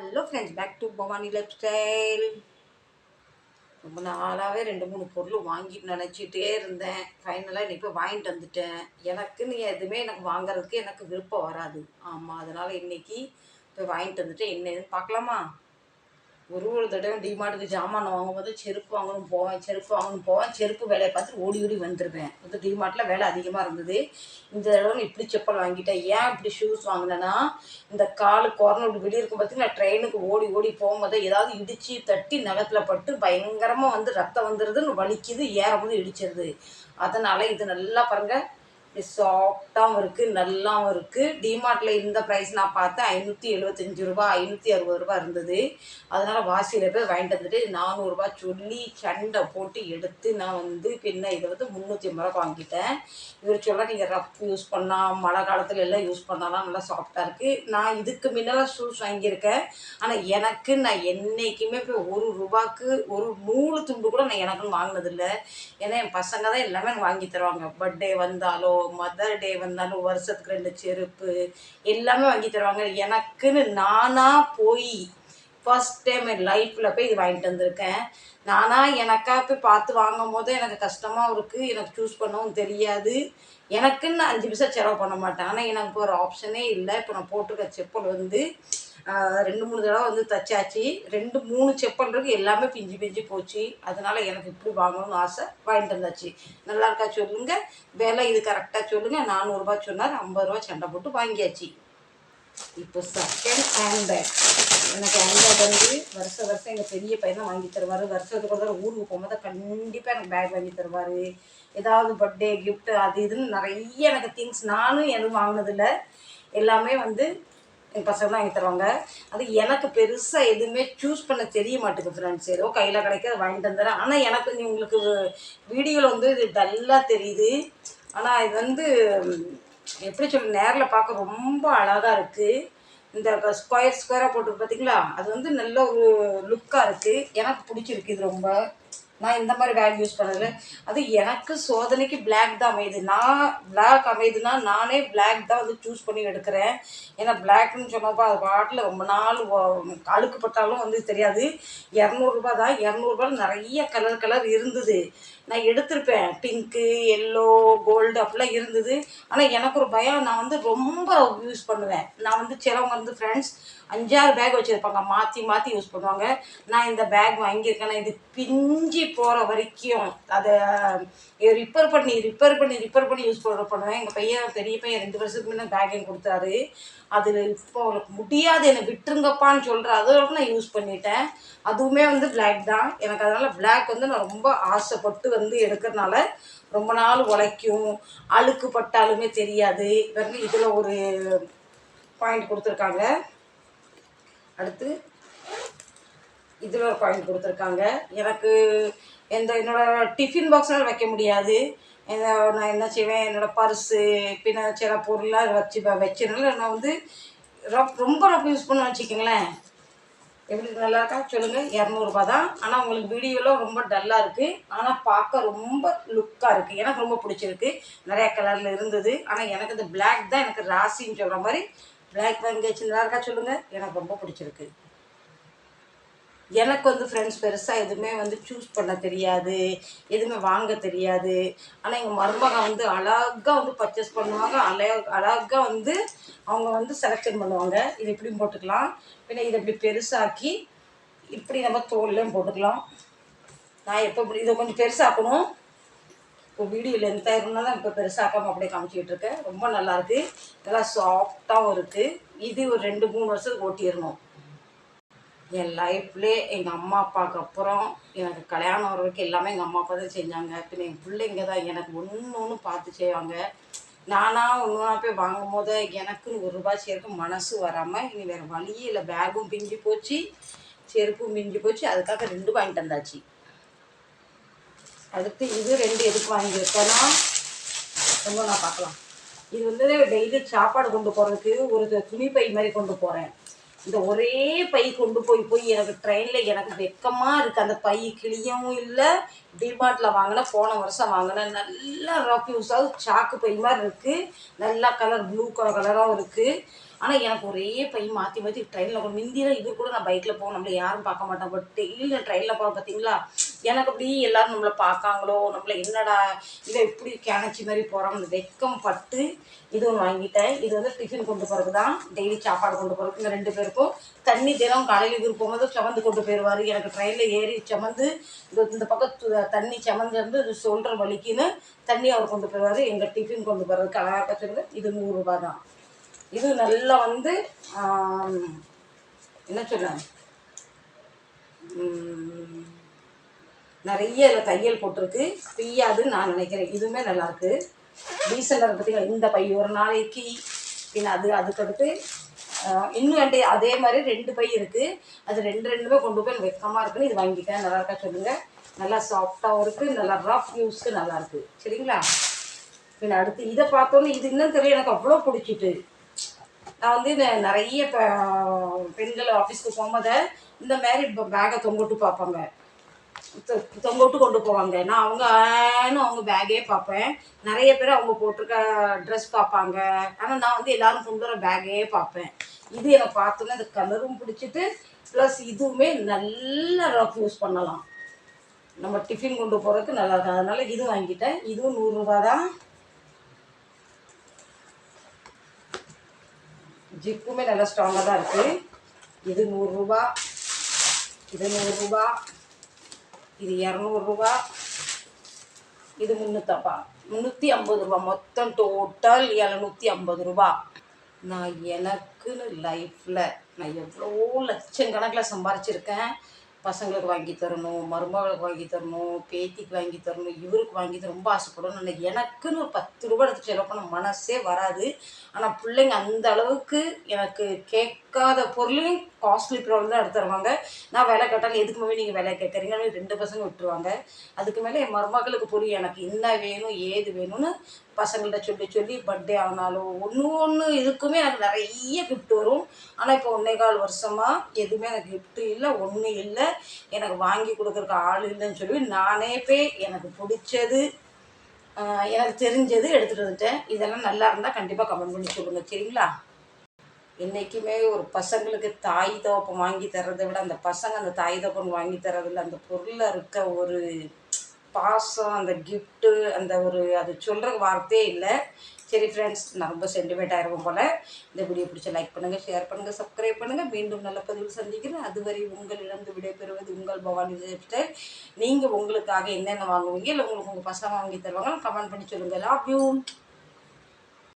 Hello friends back to Bhavani lifestyle ரொம்ப நாளாகவே ரெண்டு மூணு பொருள் வாங்கி நினச்சிட்டே இருந்தேன். ஃபைனலாக இன்றைக்கி போய் வாங்கிட்டு வந்துட்டேன். எனக்குன்னு எதுவுமே எனக்கு வாங்குறதுக்கு எனக்கு விருப்பம் வராது. ஆமாம் அதனால் இன்னைக்கு போய் வாங்கிட்டு வந்துட்டு என்ன பார்க்கலாமா? ஒரு ஒரு தடவை டிமார்ட்டுக்கு ஜாமான் வாங்கும்போது செருப்பு வாங்கணும் போவேன் செருப்பு வாங்கணும் போவேன் செருப்பு வேலையை பார்த்து ஓடி ஓடி வந்துடுவேன் வந்து டிமார்ட்டில் வேலை அதிகமாக இருந்தது. இந்த தடவை இப்படி செப்பல் வாங்கிட்டேன் ஏன் இப்படி ஷூஸ் வாங்கினேன்னா இந்த காலு குறனை இப்படி வெளியே இருக்கும் பார்த்தீங்கன்னா ட்ரெயினுக்கு ஓடி ஓடி போகும்போது ஏதாவது இடித்து தட்டி நகத்தில் பட்டு பயங்கரமாக வந்து ரத்தம் வந்துடுதுன்னு வலிக்குது ஏறும்போது இடிச்சிருது. அதனால் இது நல்லா பாருங்கள் சாஃப்டாகவும் இருக்குது நல்லாவும் இருக்குது டிமார்ட்டில் இந்த ப்ரைஸ் நான் பார்த்தேன் ஐநூற்றி எழுபத்தஞ்சி ரூபா ஐநூற்றி அறுபது ரூபா இருந்தது. அதனால் வாசியில் போய் வாங்கிட்டு வந்துட்டு நானூறுரூபா சொல்லி சண்டை போட்டு எடுத்து நான் வந்து பின்ன இதை வந்து முந்நூற்றி ஐம்பது ரூபா வாங்கிட்டேன். இவர் சொல்ல நீங்கள் ரஃப் யூஸ் பண்ணால் மழை காலத்தில் எல்லாம் யூஸ் பண்ணாலாம் நல்லா சாஃப்டாக இருக்குது நான் இதுக்கு முன்னெல்லாம் ஷூஸ் வாங்கியிருக்கேன். ஆனால் எனக்கு நான் என்றைக்குமே போய் ஒரு ரூபாய்க்கு ஒரு நூறு துண்டு கூட நான் எனக்குன்னு வாங்கினதில்லை. ஏன்னா என் பசங்க தான் எல்லாமே வாங்கி தருவாங்க. பர்த்டே வந்தாலோ மதர் டே வந்தாலும் வருஷத்துக்கு ரெண்டு செருப்பு எல்லாமே வாங்கி தருவாங்க. எனக்குன்னு நானாக போய் ஃபர்ஸ்ட் டைம் என் லைஃப்பில் போய் இது வாங்கிட்டு வந்திருக்கேன். நானாக எனக்கா போய் பார்த்து வாங்கும் போது எனக்கு கஷ்டமாகவும் இருக்குது எனக்கு சூஸ் பண்ணவும் தெரியாது. எனக்குன்னு அஞ்சு பைசா செலவு பண்ண மாட்டேன். ஆனால் எனக்கு ஒரு ஆப்ஷனே இல்லை. இப்போ நான் போட்டிருக்க செப்பல் வந்து ரெண்டு மூணு தடவை வந்து தச்சாச்சு. ரெண்டு மூணு செப்பல் இருக்கு. எல்லாமே பிஞ்சு பிஞ்சு போச்சு. அதனால எனக்கு இப்படி வாங்கணும்னு ஆசை. வாங்கிட்டு வந்தாச்சு. நல்லா இருக்கா சொல்லுங்க. விலை இது கரெக்டாக சொல்லுங்க. நானூறுரூபா சொன்னார். ஐம்பது ரூபா சண்டை போட்டு வாங்கியாச்சு. இப்போ செகண்ட் ஹேண்ட்பேக் எனக்கு ஹேண்ட்பேக் வந்து வருஷ வருஷம் எங்கள் பெரிய பையன் தான் வாங்கி தருவார். வருஷத்துக்கு ஒரு தடவை ஊருக்கு போகும்போது கண்டிப்பாக எனக்கு பேக் வாங்கி தருவார். ஏதாவது பர்த்டே கிஃப்ட்டு அது இதுன்னு நிறைய எனக்கு திங்ஸ் நானும் எதுவும் வாங்கினதில்ல. எல்லாமே வந்து என் பசங்க தான் வாங்கி தருவாங்க. அது எனக்கு பெருசாக எதுவுமே சூஸ் பண்ண தெரிய மாட்டேங்குது ஃப்ரெண்ட்ஸ் ஏதோ கையில் கிடைக்க அதை வாங்கிட்டு வந்துடுறேன். ஆனால் எனக்கு நீ உங்களுக்கு வீடியோவில் வந்து இது டல்லாக தெரியுது. ஆனால் இது வந்து எப்படி சொல்ல நேரில் பார்க்க ரொம்ப அழகாக இருக்குது இந்த ஸ்கொயர் ஸ்கொயராக போட்டு பார்த்தீங்களா அது வந்து நல்ல ஒரு லுக்காக இருக்குது எனக்கு பிடிச்சிருக்கு இது ரொம்ப. நான் இந்த மாதிரி பேக் யூஸ் பண்ணதில்ல அது எனக்கு சோதனைக்கு பிளாக் தான் அமையுது. நான் பிளாக் அமையுதுன்னா நானே பிளாக் தான் வந்து சூஸ் பண்ணி எடுக்கிறேன். ஏன்னா பிளாக்னு சொன்னப்போ அது பாட்டில் ரொம்ப நாள் அழுக்குப்பட்டாலும் வந்து தெரியாது. இரநூறுபா தான். இரநூறுபா நிறைய கலர் கலர் இருந்தது. நான் எடுத்திருப்பேன். பிங்க்கு எல்லோ கோல்டு அப்படிலாம் இருந்தது. ஆனால் எனக்கு ஒரு பயம். நான் வந்து ரொம்ப யூஸ் பண்ணுவேன். நான் வந்து சிலவங்க வந்து ஃப்ரெண்ட்ஸ் அஞ்சாறு பேக் வச்சுருப்பாங்க. மாற்றி மாற்றி யூஸ் பண்ணுவாங்க. நான் இந்த பேக் வாங்கியிருக்கேன். நான் இது பிஞ்சு போகிற வரைக்கும் அதை ரிப்பேர் பண்ணி ரிப்பேர் பண்ணி ரிப்பேர் பண்ணி யூஸ் பண்ணுற பண்ணுவேன் எங்கள் பையன் பெரிய பையன் ரெண்டு வருஷத்துக்கு முன்னே பேக்கிங் கொடுத்தாரு. அது இப்போ அவனுக்கு முடியாது என்னை விட்டுருங்கப்பான்னு சொல்கிற அதோட நான் யூஸ் பண்ணிட்டேன். அதுவுமே வந்து பிளாக் தான். எனக்கு அதனால் பிளாக் வந்து நான் ரொம்ப ஆசைப்பட்டு வந்து எடுக்கிறனால ரொம்ப நாள் உழைக்கும். அழுக்கு பட்டாலுமே தெரியாது. பாருங்க இதில் ஒரு பாயிண்ட் கொடுத்துருக்காங்க. அடுத்து இதில் ஒரு பாயிண்ட் கொடுத்துருக்காங்க. எனக்கு எந்த என்னோட டிஃபின் பாக்ஸ்லாம் வைக்க முடியாது. நான் என்ன செய்வேன்? என்னோடய பர்ஸு பின்ன சில பொருள்லாம் வச்சு வச்சதுனால நான் வந்து ரப் ரொம்ப ரொம்ப யூஸ் பண்ண வச்சுக்கோங்களேன். எப்படி நல்லா இருக்கா? சொல்லுங்கள் இரநூறுபா தான். ஆனால் உங்களுக்கு வீடியோலாம் ரொம்ப டல்லாக இருக்குது ஆனால் பார்க்க ரொம்ப லுக்காக இருக்குது எனக்கு ரொம்ப பிடிச்சிருக்கு. நிறையா கலரில் இருந்தது. ஆனால் எனக்கு இந்த பிளாக் தான் எனக்கு ராசின்னு சொல்கிற மாதிரி. Black வாங்கி நல்லா இருக்கா? சொல்லுங்கள் எனக்கு ரொம்ப பிடிச்சிருக்கு. எனக்கு வந்து ஃப்ரெண்ட்ஸ் பெருசாக எதுவுமே வந்து சூஸ் பண்ண தெரியாது. எதுவுமே வாங்க தெரியாது. ஆனால் எங்கள் மருமக வந்து அழகாக வந்து பர்ச்சேஸ் பண்ணுவாங்க. அழக அழகாக வந்து அவங்க வந்து செலெக்ஷன் பண்ணுவாங்க. இது இப்படியும் போட்டுக்கலாம். பின்ன இதை இப்படி பெருசாக்கி இப்படி நம்ம தோல்லையும் போட்டுக்கலாம். நான் எப்போ இப்படி இதை கொஞ்சம் பெருசாக்கணும். இப்போ வீடியோ லென்த்தாக இருந்தால் தான் இப்போ பெருசாக்காமல் அப்படியே காமிச்சிக்கிட்டு இருக்கேன். ரொம்ப நல்லாயிருக்கு நல்லா சாஃப்டாகவும் இருக்குது இது ஒரு ரெண்டு மூணு வருஷத்துக்கு ஓட்டிடணும். என் லைஃப்லே எங்கள் அம்மா அப்பாவுக்கு அப்புறம் எனக்கு கல்யாணம் வர வரைக்கும் எல்லாமே எங்கள் அம்மா அப்பா தான் செஞ்சாங்க. பின்ன என் பிள்ளைங்க தான். எனக்கு ஒன்று ஒன்று பார்த்து செய்வாங்க. நானாக ஒன்று ஒன்றா போய் வாங்கும் போது எனக்குன்னு ஒரு ரூபாய் சேர்க்க மனசு வராமல் இனி வேறு வழியே இல்லை. பேகும் பிஞ்சு போச்சு செருப்பும் பிஞ்சு போச்சு. அதுக்காக ரெண்டு வாங்கிட்டு வந்தாச்சு. அடுத்து இது ரெண்டு எதுக்கு வாங்கியிருக்கேன்னா ரொம்ப நான் பார்க்கலாம். இது வந்து டெய்லி சாப்பாடு கொண்டு போகிறதுக்கு ஒரு துணி பை மாதிரி கொண்டு போகிறேன் இந்த ஒரே பை கொண்டு போய் போய் எனக்கு ட்ரெயினில் எனக்கு வெக்கமாக இருக்குது அந்த பை கிளியவும் இல்லை டிமார்ட்டில் வாங்கின போன வருஷம் வாங்கினேன் நல்லா ரஃப் யூஸ் சாக்கு பை மாதிரி இருக்குது நல்லா கலர் ப்ளூ கலர் கலராகவும் இருக்குது ஆனால் எனக்கு ஒரே பை மாற்றி மாற்றி ட்ரெயினில் கூட முந்தியில் இது கூட நான் பைக்கில் போகணும் நம்மள யாரும் பார்க்க மாட்டேன் பட் டெய்லி ட்ரெயினில் போகிறோம் பார்த்தீங்களா எனக்கு அப்படி எல்லாரும் நம்மளை பார்க்காங்களோ நம்மளை என்னடா இதை இப்படி கிணச்சி மாதிரி போகிறோம் அந்த வெக்கம் பட்டு இது ஒன்று வாங்கிட்டேன். இது வந்து டிஃபன் கொண்டு போகிறது தான் டெய்லி சாப்பாடு கொண்டு போகிறது இந்த ரெண்டு பேருக்கும். தண்ணி தினம் காலையில் இவர் போகும்போது சமந்து கொண்டு போயிடுவார் எனக்கு ட்ரெயினில் ஏறி சமந்து இந்த இந்த பக்கம் தண்ணி சமந்துருந்து இது சொல்கிற வலிக்குன்னு தண்ணி அவர் கொண்டு போயிடுவார் எங்கள் டிஃபின் கொண்டு போகிறதுக்கு அழகாக சொல்லுங்க இது நூறுரூபா தான். இது நல்லா வந்து என்ன சொல்ல நிறைய இதில் தையல் போட்டிருக்கு. பிய்யாதுன்னு நான் நினைக்கிறேன். இதுவுமே நல்லாயிருக்கு. டீசெண்டாக பார்த்தீங்களா இந்த பை ஒரு நாளைக்கு பின் அது அதுக்கடுத்து இன்னும் ரெண்டு அதே மாதிரி ரெண்டு பை இருக்குது அது ரெண்டு ரெண்டுமே கொண்டு போய் வெக்கமாக இருக்குன்னு இது வாங்கிட்டேன் நல்லா இருக்கா சொல்லுங்கள் நல்லா சாஃப்டாகவும் இருக்குது நல்லா ரஃப் யூஸ்க்கு நல்லாயிருக்கு சரிங்களா? பின் அடுத்து இதை பார்த்தோன்னே இது இன்னும் தெரியல. எனக்கு அவ்வளோ பிடிச்சிட்டு. நான் வந்து நிறைய இப்போ பெண்கள் ஆஃபீஸ்க்கு போகும்போது இந்த மாதிரி பேகை தொங்கிட்டு பார்ப்பாங்க. தொ- கொண்டு போவாங்க. நான் அவங்க ஆன்னு அவங்க பேக்கே பார்ப்பேன். நிறைய பேர் அவங்க போட்டிருக்க ட்ரெஸ் பார்ப்பாங்க ஆனால் நான் வந்து எல்லாரும் கொண்டு வர பேக்கே பார்ப்பேன். இது எனக்கு பார்த்தோன்னே இந்த கலரும் பிடிச்சிட்டு ப்ளஸ் இதுவுமே நல்ல ரஃப் யூஸ் பண்ணலாம். நம்ம டிஃபின் கொண்டு போகிறதுக்கு நல்லா இருக்கும். அதனால் இது வாங்கிட்டேன். இதுவும் நூறுரூவா தான் ஜிப்புமே நல்லா ஸ்ட்ராங்காக தான் இருக்குது இது நூறுரூபா இது நூறுரூபா இது இரநூறுபா இது முந்நூற்றப்பா முந்நூற்றி ஐம்பது ரூபா. மொத்தம் டோட்டல் எழுநூற்றி ஐம்பது ரூபா. நான் எனக்குன்னு லைஃப்பில் நான் எவ்வளோ லட்சக்கணக்கில் சம்பாரிச்சிருக்கேன். பசங்களுக்கு வாங்கி தரணும் மருமகளுக்கு வாங்கி தரணும் பேத்திக்கு வாங்கி தரணும் இவருக்கு வாங்கி தர ரொம்ப ஆசைப்படணும் ஆனால் எனக்குன்னு ஒரு பத்து ரூபா எடுத்து செலவு பண்ண மனசே வராது. ஆனால் பிள்ளைங்க அந்த அளவுக்கு எனக்கு கேட்காத பொருளையும் காஸ்ட்லி பொருள் தான் எடுத்து தருவாங்க. நான் விலை கேட்டாலும் எதுக்கு மேலே நீங்கள் விலை கேட்குறீங்கன்னு ரெண்டு பசங்க விட்டுருவாங்க. அதுக்கு மேலே என் மருமகளுக்கு புரியும் எனக்கு என்ன வேணும் ஏது வேணும்னு பசங்கள்கிட்ட சொல்லி சொல்லி பர்த்டே ஆனாலும் ஒன்று ஒன்று இதுக்குமே எனக்கு நிறைய கிஃப்ட் வரும். ஆனால் இப்போ ஒன்றே கால் வருஷமாக எதுவுமே எனக்கு கிஃப்ட்டு இல்லை ஒன்றும் இல்லை. எனக்கு வாங்கி கொடுக்குறக்கு ஆள் இல்லைன்னு சொல்லி நானே போய் எனக்கு பிடிச்சது எனக்கு தெரிஞ்சது எடுத்துகிட்டு வந்துட்டேன். இதெல்லாம் நல்லா இருந்தால் கண்டிப்பாக கமெண்ட் பண்ணி சொல்லுங்கள் சரிங்களா? என்றைக்குமே ஒரு பசங்களுக்கு தாய் தோப்பம் வாங்கி தர்றதை விட அந்த பசங்க அந்த தாய் தோப்பம் வாங்கி தர்றதில்ல அந்த பொருளில் இருக்க ஒரு பாசம் அந்த கிஃப்ட்டு அந்த ஒரு அது சொல்கிற வார்த்தையே இல்லை. சரி ஃப்ரெண்ட்ஸ் நான் ரொம்ப சென்டிமெண்ட் ஆயிருவோம் போல். இந்த வீடியோ பிடிச்ச லைக் பண்ணுங்கள் ஷேர் பண்ணுங்கள் சப்ஸ்கிரைப் பண்ணுங்கள் மீண்டும் நல்ல பதிவில் சந்திக்கிறேன். அதுவரை உங்களிடம் விடைபெறுவது உங்கள் பவானி ஸ்டைல் நீங்கள் உங்களுக்காக என்னென்ன வாங்குவீங்க இல்லை உங்களுக்கு உங்கள் பசங்க வாங்கி தருவாங்க கமெண்ட் பண்ணி சொல்லுங்கள் லவ் யூ